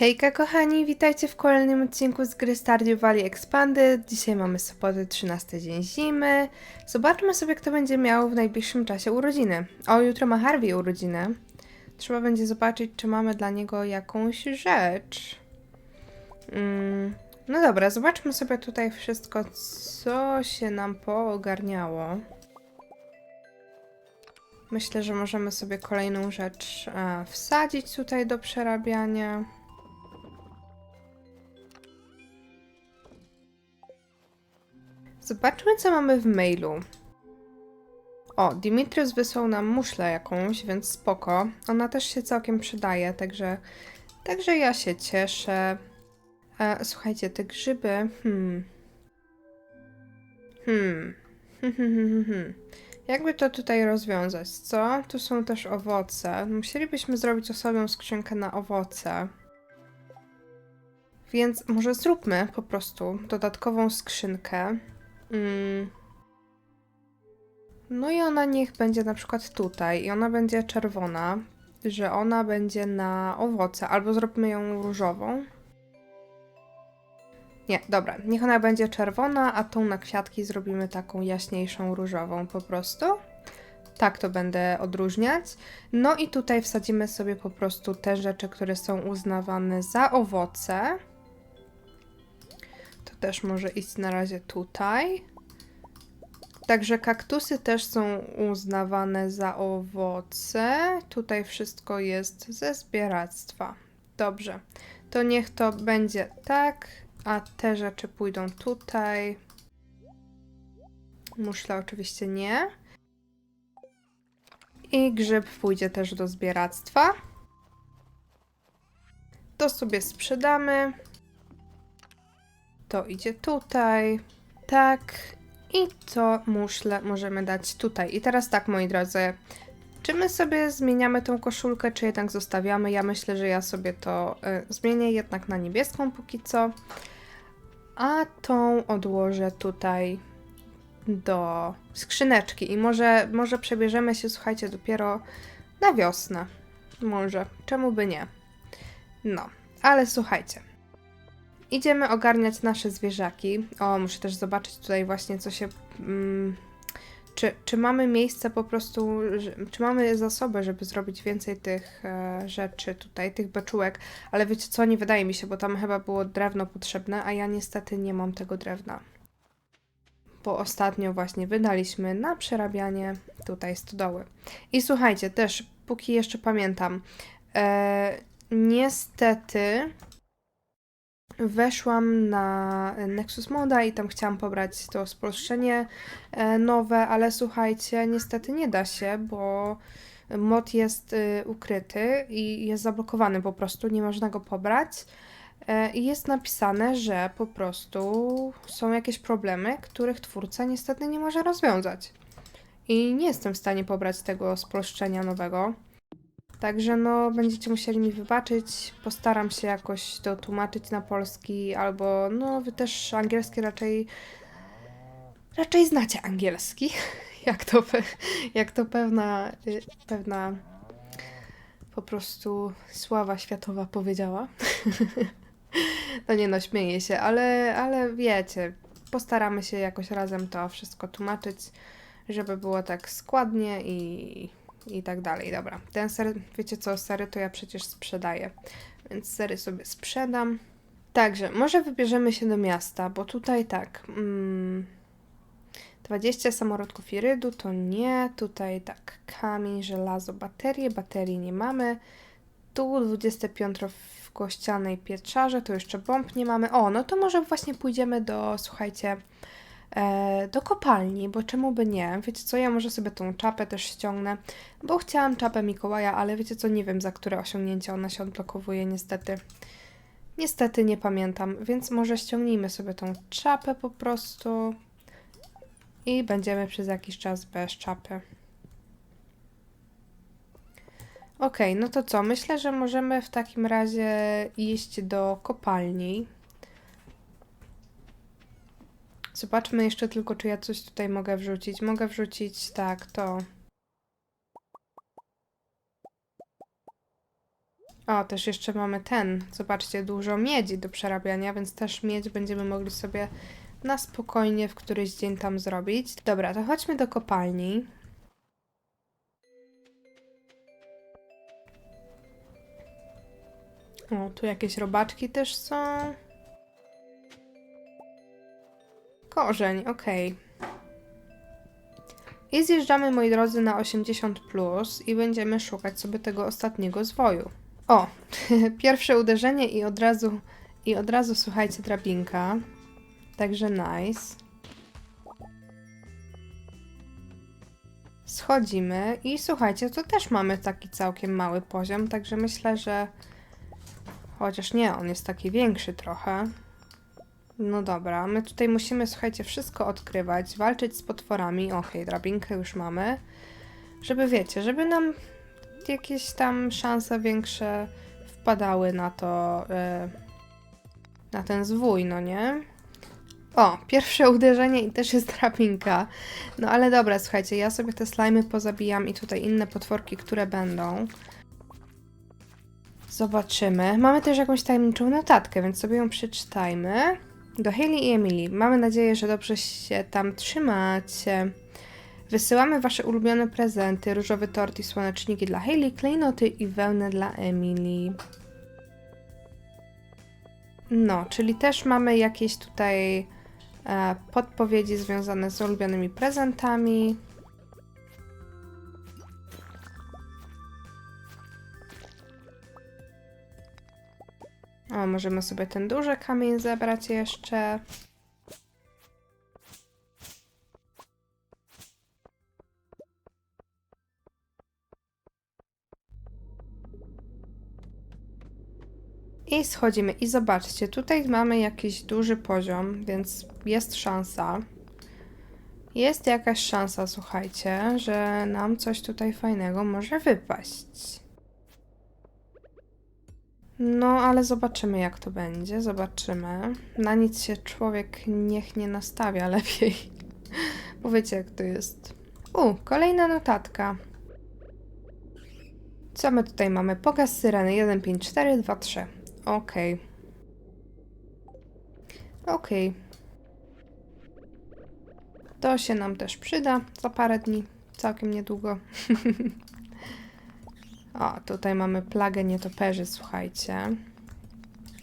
Hejka kochani, witajcie w kolejnym odcinku z gry Stardew Valley Expanded. Dzisiaj mamy sobotę, 13 dzień zimy. Zobaczmy sobie, kto będzie miał w najbliższym czasie urodziny. O, jutro ma Harvey urodziny. Trzeba będzie zobaczyć, czy mamy dla niego jakąś rzecz. Mm, no dobra, zobaczmy sobie tutaj wszystko, co się nam poogarniało. Myślę, że możemy sobie kolejną rzecz e, wsadzić tutaj do przerabiania. Zobaczmy, co mamy w mailu. O, Dimitrius wysłał nam muszlę jakąś, więc spoko. Ona też się całkiem przydaje, także, także ja się cieszę. E, słuchajcie, te grzyby. Hmm. Hmm. Jakby to tutaj rozwiązać, co? Tu są też owoce. Musielibyśmy zrobić osobną skrzynkę na owoce. Więc może zróbmy po prostu dodatkową skrzynkę. Mm. No i ona niech będzie na przykład tutaj i ona będzie czerwona, że ona będzie na owoce, albo zróbmy ją różową. Nie, dobra, niech ona będzie czerwona, a tą na kwiatki zrobimy taką jaśniejszą różową po prostu. Tak to będę odróżniać. No i tutaj wsadzimy sobie po prostu te rzeczy, które są uznawane za owoce. Też może iść na razie tutaj. Także kaktusy też są uznawane za owoce. Tutaj wszystko jest ze zbieractwa. Dobrze, to niech to będzie tak, a te rzeczy pójdą tutaj. Muszla oczywiście nie. I grzyb pójdzie też do zbieractwa. To sobie sprzedamy. To idzie tutaj. Tak. I to muszle możemy dać tutaj. I teraz tak, moi drodzy. Czy my sobie zmieniamy tą koszulkę, czy jednak zostawiamy? Ja myślę, że ja sobie to y, zmienię jednak na niebieską póki co. A tą odłożę tutaj do skrzyneczki. I może, może przebierzemy się, słuchajcie, dopiero na wiosnę. Może. Czemu by nie? No, ale słuchajcie. Idziemy ogarniać nasze zwierzaki. O, muszę też zobaczyć tutaj właśnie, co się. Mm, czy, czy mamy miejsce po prostu, czy mamy zasoby, żeby zrobić więcej tych e, rzeczy tutaj, tych beczułek, ale wiecie co, nie wydaje mi się, bo tam chyba było drewno potrzebne, a ja niestety nie mam tego drewna. Bo ostatnio właśnie wydaliśmy na przerabianie tutaj stodoły. I słuchajcie, też, póki jeszcze pamiętam, e, niestety weszłam na Nexus Moda i tam chciałam pobrać to spolszczenie e, nowe, ale słuchajcie, niestety nie da się, bo mod jest y, ukryty i jest zablokowany po prostu, nie można go pobrać. E, I jest napisane, że po prostu są jakieś problemy, których twórca niestety nie może rozwiązać. I nie jestem w stanie pobrać tego spolszczenia nowego. Także no, będziecie musieli mi wybaczyć. Postaram się jakoś to tłumaczyć na polski, albo no, wy też angielski raczej. Raczej znacie angielski. Jak to, jak to pewna, y, pewna po prostu sława światowa powiedziała. No nie no, śmieję się, ale, ale wiecie, postaramy się jakoś razem to wszystko tłumaczyć, żeby było tak składnie i, i tak dalej. Dobra, ten ser, wiecie co, sery to ja przecież sprzedaję, więc sery sobie sprzedam. Także, może wybierzemy się do miasta, bo tutaj tak, mm, 20 samorodków irydu to nie, tutaj tak, kamień, żelazo, baterie, baterii nie mamy. Tu 25 w kościanej pieczarze, to jeszcze bomb nie mamy. O, no to może właśnie pójdziemy do, słuchajcie, do kopalni, bo czemu by nie? Wiecie co, ja może sobie tą czapę też ściągnę, bo chciałam czapę Mikołaja, ale wiecie co, nie wiem za które osiągnięcie ona się odblokowuje niestety. Niestety nie pamiętam, więc może ściągnijmy sobie tą czapę po prostu i będziemy przez jakiś czas bez czapy. Okej, no to co? Myślę, że możemy w takim razie iść do kopalni. Zobaczmy jeszcze tylko, czy ja coś tutaj mogę wrzucić. Mogę wrzucić, tak, to. O, też jeszcze mamy ten. Zobaczcie, dużo miedzi do przerabiania, więc też miedź będziemy mogli sobie na spokojnie w któryś dzień tam zrobić. Dobra, to chodźmy do kopalni. O, tu jakieś robaczki też są. Korzeń, okej. I zjeżdżamy, moi drodzy, na 80 plus i będziemy szukać sobie tego ostatniego zwoju. O, pierwsze uderzenie i od razu, i od razu słuchajcie, drabinka. Także nice. Schodzimy i słuchajcie, to też mamy taki całkiem mały poziom, także myślę, że chociaż nie, on jest taki większy trochę. No dobra, my tutaj musimy, słuchajcie, wszystko odkrywać, walczyć z potworami. Okej, drabinkę już mamy. Żeby wiecie, żeby nam jakieś tam szanse większe wpadały na to, e, na ten zwój, no nie? O, pierwsze uderzenie i też jest drabinka. No ale dobra, słuchajcie, ja sobie te slajmy pozabijam i tutaj inne potworki, które będą. Zobaczymy. Mamy też jakąś tajemniczą notatkę, więc sobie ją przeczytajmy. Do Hailey i Emily. Mamy nadzieję, że dobrze się tam trzymacie. Wysyłamy wasze ulubione prezenty, różowy tort i słoneczniki dla Hailey, klejnoty i wełnę dla Emily. No, czyli też mamy jakieś tutaj e, podpowiedzi związane z ulubionymi prezentami. O, możemy sobie ten duży kamień zebrać jeszcze. I schodzimy. I zobaczcie, tutaj mamy jakiś duży poziom, więc jest szansa. Jest jakaś szansa, słuchajcie, że nam coś tutaj fajnego może wypaść. No, ale zobaczymy, jak to będzie. Zobaczymy. Na nic się człowiek niech nie nastawia lepiej. Bo jak to jest. U, kolejna notatka. Co my tutaj mamy? Pokaz syreny 1, 5, 4, 2, 3. Okej. Okej. To się nam też przyda za parę dni. Całkiem niedługo. O, tutaj mamy plagę nietoperzy, słuchajcie.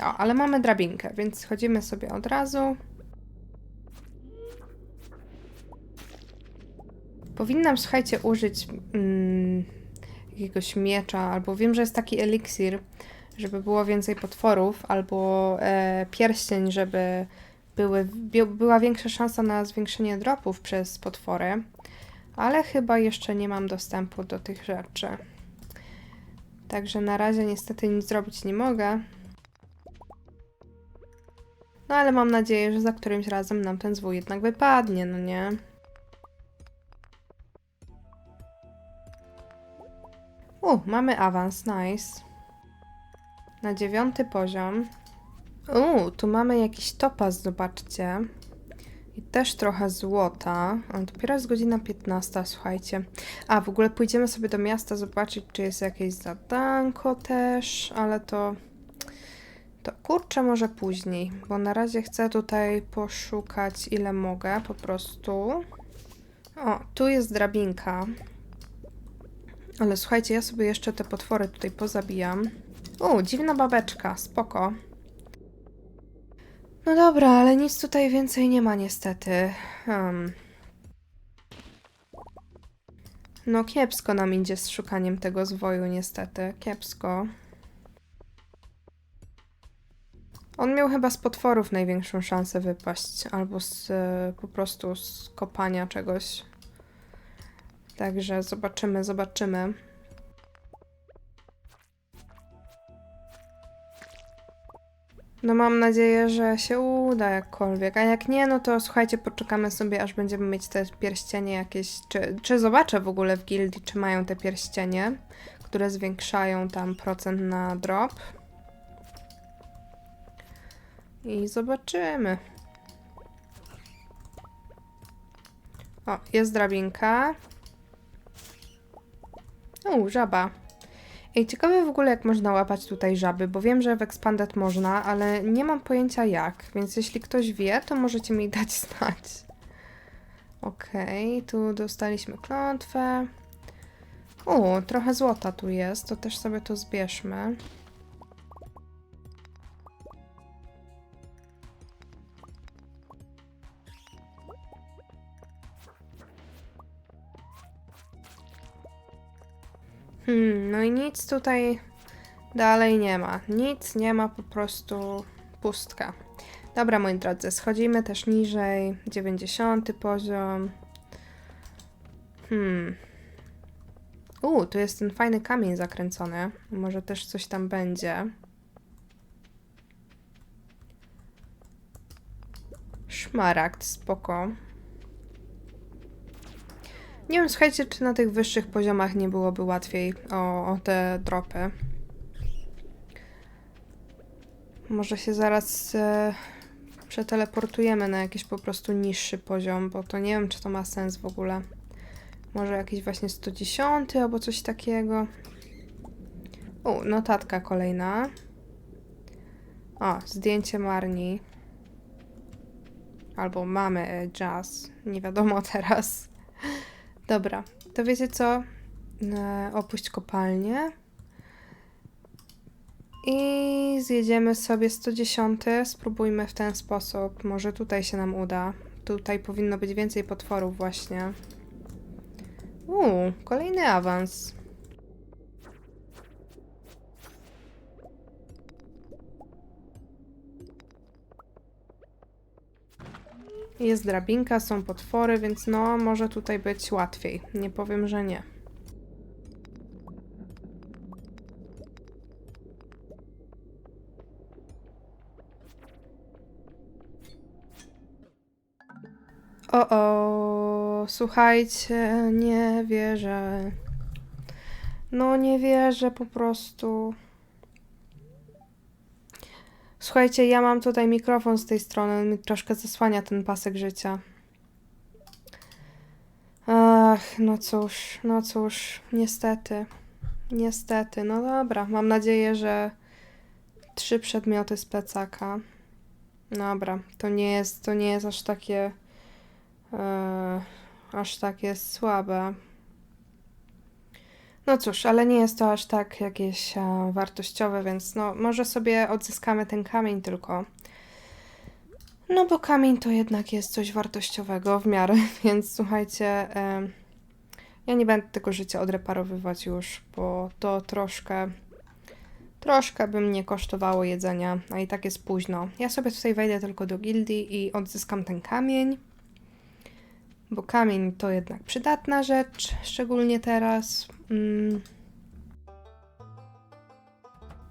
O, ale mamy drabinkę, więc schodzimy sobie od razu. Powinnam, słuchajcie, użyć mm, jakiegoś miecza, albo wiem, że jest taki eliksir, żeby było więcej potworów, albo e, pierścień, żeby były, była większa szansa na zwiększenie dropów przez potwory. Ale chyba jeszcze nie mam dostępu do tych rzeczy. Także na razie niestety nic zrobić nie mogę. No ale mam nadzieję, że za którymś razem nam ten zwój jednak wypadnie, no nie? U, mamy awans, nice. Na dziewiąty poziom. U, tu mamy jakiś topaz, zobaczcie. I też trochę złota. A dopiero jest godzina 15, słuchajcie. A, w ogóle pójdziemy sobie do miasta zobaczyć, czy jest jakieś zadanko też, ale to... To kurczę może później, bo na razie chcę tutaj poszukać ile mogę, po prostu. O, tu jest drabinka. Ale słuchajcie, ja sobie jeszcze te potwory tutaj pozabijam. U, dziwna babeczka, spoko. No dobra, ale nic tutaj więcej nie ma niestety. Hmm. No kiepsko nam idzie z szukaniem tego zwoju niestety. Kiepsko. On miał chyba z potworów największą szansę wypaść, albo z e, po prostu z kopania czegoś. Także zobaczymy, zobaczymy. No mam nadzieję, że się uda jakkolwiek, a jak nie, no to słuchajcie, poczekamy sobie, aż będziemy mieć te pierścienie jakieś, czy, czy zobaczę w ogóle w gildii, czy mają te pierścienie, które zwiększają tam procent na drop. I zobaczymy. O, jest drabinka. O, żaba. Ej, ciekawe w ogóle jak można łapać tutaj żaby, bo wiem, że w Expanded można, ale nie mam pojęcia jak, więc jeśli ktoś wie, to możecie mi dać znać. Okej, tu dostaliśmy klątwę. O, trochę złota tu jest, to też sobie to zbierzmy. Hmm, no i nic tutaj dalej nie ma. Nic nie ma, po prostu pustka. Dobra, moi drodzy, schodzimy też niżej. 90 poziom. Hmm. U, tu jest ten fajny kamień zakręcony. Może też coś tam będzie. Szmaragd, spoko. Nie wiem, słuchajcie, czy na tych wyższych poziomach nie byłoby łatwiej o, o te dropy. Może się zaraz e, przeteleportujemy na jakiś po prostu niższy poziom, bo to nie wiem, czy to ma sens w ogóle. Może jakiś właśnie 110 albo coś takiego. U, notatka kolejna. O, zdjęcie Marni. Albo mamy e, jazz. Nie wiadomo teraz. Dobra, to wiecie co? E, opuść kopalnię. I zjedziemy sobie 110. Spróbujmy w ten sposób. Może tutaj się nam uda. Tutaj powinno być więcej potworów właśnie. Uuu, kolejny awans. Jest drabinka, są potwory, więc no, może tutaj być łatwiej. Nie powiem, że nie. O, o, słuchajcie, nie wierzę. No, nie wierzę po prostu. Słuchajcie, ja mam tutaj mikrofon z tej strony, on mi troszkę zasłania ten pasek życia. Ach, no cóż, no cóż, niestety. Niestety, no dobra, mam nadzieję, że trzy przedmioty z plecaka. Dobra, to nie jest, to nie jest aż takie, e, aż takie słabe. No cóż, ale nie jest to aż tak jakieś e, wartościowe, więc no może sobie odzyskamy ten kamień tylko. No bo kamień to jednak jest coś wartościowego w miarę, więc słuchajcie, e, ja nie będę tego życia odreparowywać już, bo to troszkę, troszkę by mnie kosztowało jedzenia, a i tak jest późno. Ja sobie tutaj wejdę tylko do gildii i odzyskam ten kamień, bo kamień to jednak przydatna rzecz, szczególnie teraz. Mm.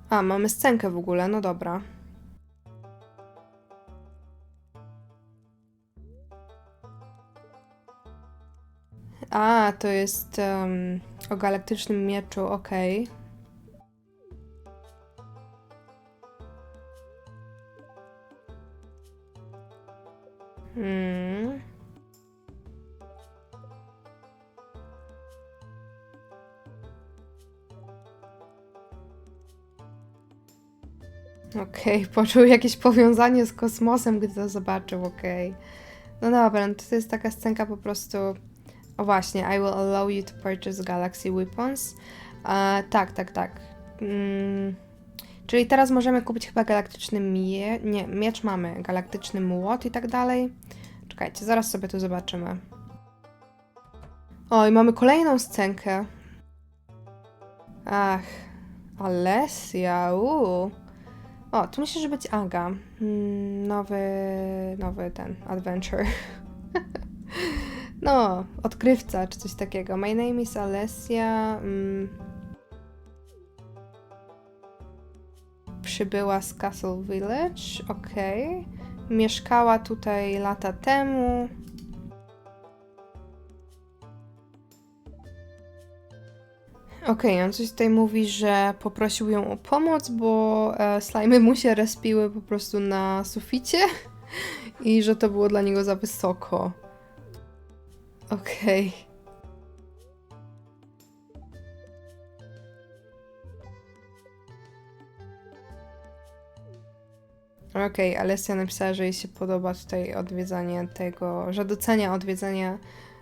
A, mamy scenkę w ogóle, no dobra. A, to jest em, o galaktycznym mieczu, okej. Hmm. Okej, poczuł jakieś powiązanie z kosmosem, gdy to zobaczył, okej. No dobra, no to, jest taka scenka po prostu... O właśnie, I will allow you to purchase Galaxy Weapons. E, tak, tak, tak. Mm, czyli teraz możemy kupić chyba galaktyczny mie... Nie, miecz mamy, galaktyczny młot i tak dalej. Czekajcie, zaraz sobie to zobaczymy. O, i mamy kolejną scenkę. Ach, Alessia, uuu. O, tu myślę, że być Aga. Mm, nowy, nowy ten, adventure. no, odkrywca, czy coś takiego. My name is Alessia. Mm. Przybyła z Castle Village, okej. Mieszkała tutaj lata temu. Okej, okay, on coś tutaj mówi, że poprosił ją o pomoc, bo e, slajmy mu się respiły po prostu na suficie i że to było dla niego za wysoko. Okej. Okay. Okej, okay, Alessia napisała, że jej się podoba tutaj odwiedzanie tego, że docenia odwiedzanie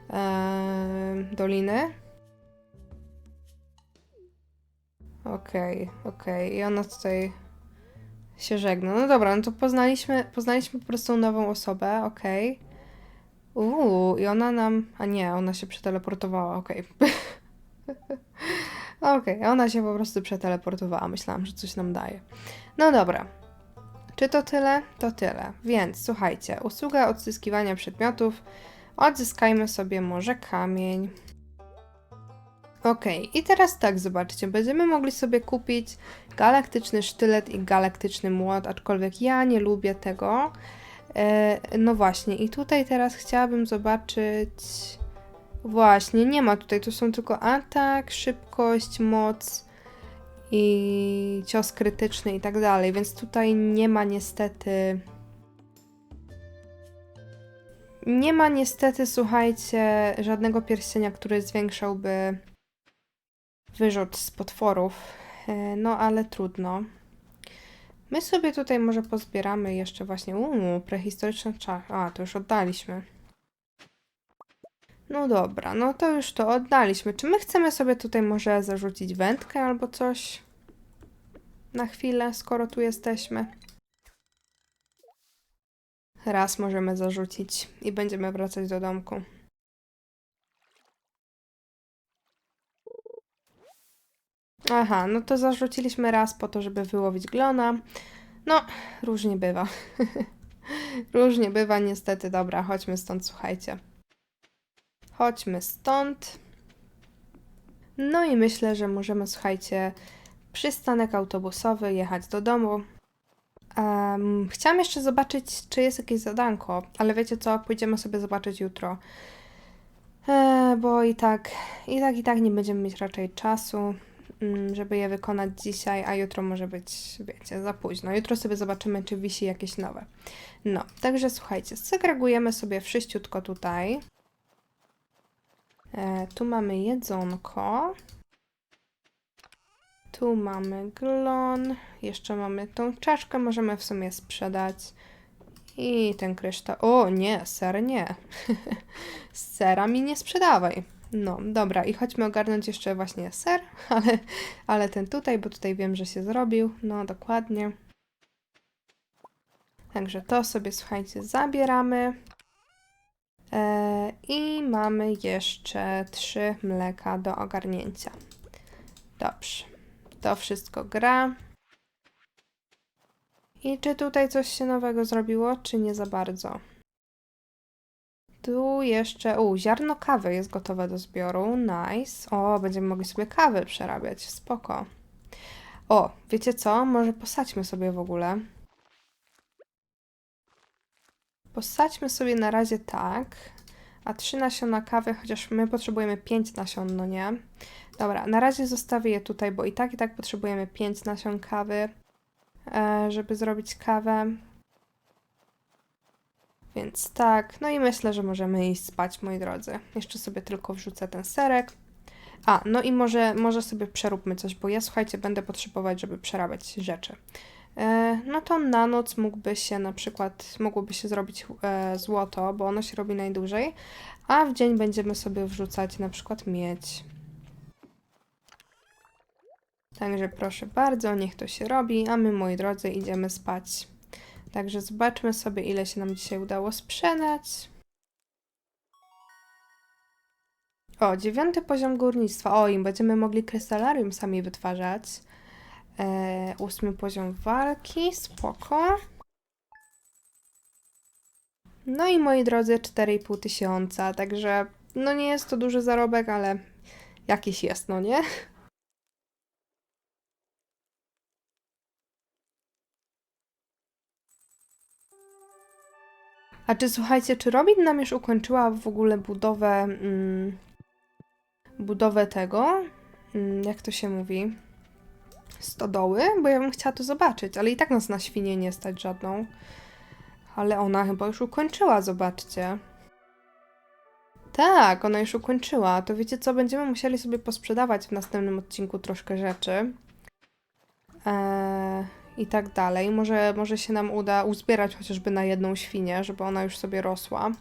e, doliny. Okej, okej. I ona tutaj się żegna. No dobra, no to poznaliśmy, poznaliśmy po prostu nową osobę, okej. Uuu, i ona nam... A nie, ona się przeteleportowała, okej. Okej, ona się po prostu przeteleportowała. Myślałam, że coś nam daje. No dobra. Czy to tyle? To tyle. Więc słuchajcie, usługa odzyskiwania przedmiotów. Odzyskajmy sobie może kamień. Okej, i teraz tak, zobaczcie, będziemy mogli sobie kupić galaktyczny sztylet i galaktyczny młot, aczkolwiek ja nie lubię tego. E, no właśnie, i tutaj teraz chciałabym zobaczyć. Właśnie, nie ma tutaj, tu są tylko atak, szybkość, moc i cios krytyczny i tak dalej, więc tutaj nie ma niestety. Nie ma niestety, słuchajcie, żadnego pierścienia, który zwiększałby wyrzut z potworów. E, No ale trudno. My sobie tutaj może pozbieramy jeszcze właśnie. Uuu, prehistoryczny czar. A, to już oddaliśmy. No dobra, no to już to oddaliśmy. Czy my chcemy sobie tutaj może zarzucić wędkę albo coś? Na chwilę, skoro tu jesteśmy. Raz możemy zarzucić i będziemy wracać do domku. Aha, no to zarzuciliśmy raz po to, żeby wyłowić glona. No, różnie bywa. różnie bywa, niestety. Dobra, chodźmy stąd, słuchajcie. Chodźmy stąd. No i myślę, że możemy, słuchajcie, przystanek autobusowy, jechać do domu. Um, chciałam jeszcze zobaczyć, czy jest jakieś zadanko, ale wiecie co, pójdziemy sobie zobaczyć jutro. E, bo i tak, i tak, i tak nie będziemy mieć raczej czasu, żeby je wykonać dzisiaj, a jutro może być, wiecie, za późno. Jutro sobie zobaczymy, czy wisi jakieś nowe. No, także słuchajcie, segregujemy sobie wszyściutko tutaj. E, tu mamy jedzonko. Tu mamy glon. Jeszcze mamy tą czaszkę, możemy w sumie sprzedać. I ten kryształ. O, nie, ser nie. Sera mi nie sprzedawaj. No, dobra, i chodźmy ogarnąć jeszcze właśnie ser, ale, ale ten tutaj, bo tutaj wiem, że się zrobił. No, dokładnie. Także to sobie, słuchajcie, zabieramy. E, I mamy jeszcze trzy mleka do ogarnięcia. Dobrze. To wszystko gra. I czy tutaj coś się nowego zrobiło, czy nie za bardzo? Tu jeszcze. U, ziarno kawy jest gotowe do zbioru. Nice. O, będziemy mogli sobie kawę przerabiać. Spoko. O, wiecie co? Może posadźmy sobie w ogóle. Posadźmy sobie na razie tak. A trzy nasiona kawy, chociaż my potrzebujemy pięć nasion, no nie? Dobra, na razie zostawię je tutaj, bo i tak i tak potrzebujemy pięć nasion kawy, e, żeby zrobić kawę. Więc tak, no i myślę, że możemy iść spać, moi drodzy. Jeszcze sobie tylko wrzucę ten serek. A, no i może, może sobie przeróbmy coś, bo ja słuchajcie, będę potrzebować, żeby przerabiać rzeczy. E, no to na noc mógłby się na przykład, mogłoby się zrobić e, złoto, bo ono się robi najdłużej, a w dzień będziemy sobie wrzucać na przykład miedź. Także proszę bardzo, niech to się robi, a my, moi drodzy, idziemy spać. Także zobaczmy sobie, ile się nam dzisiaj udało sprzedać. O, dziewiąty poziom górnictwa. O, im będziemy mogli krystalarium sami wytwarzać. E, ósmy poziom walki, spoko. No i moi drodzy, 4,5 tysiąca, także no nie jest to duży zarobek, ale jakiś jest, no nie? Czy słuchajcie, czy Robin nam już ukończyła w ogóle budowę, mm, budowę tego, mm, jak to się mówi, stodoły? Bo ja bym chciała to zobaczyć, ale i tak nas na świnie nie stać żadną. Ale ona chyba już ukończyła, zobaczcie. Tak, ona już ukończyła. To wiecie co, będziemy musieli sobie posprzedawać w następnym odcinku troszkę rzeczy. Eee, i tak dalej. Może, może się nam uda uzbierać chociażby na jedną świnię, żeby ona już sobie rosła.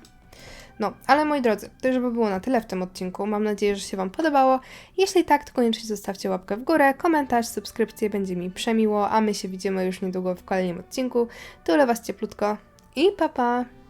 No, ale moi drodzy, to już by było na tyle w tym odcinku. Mam nadzieję, że się Wam podobało. Jeśli tak, to koniecznie zostawcie łapkę w górę, komentarz, subskrypcję, będzie mi przemiło, a my się widzimy już niedługo w kolejnym odcinku. Tyle Was cieplutko i pa pa!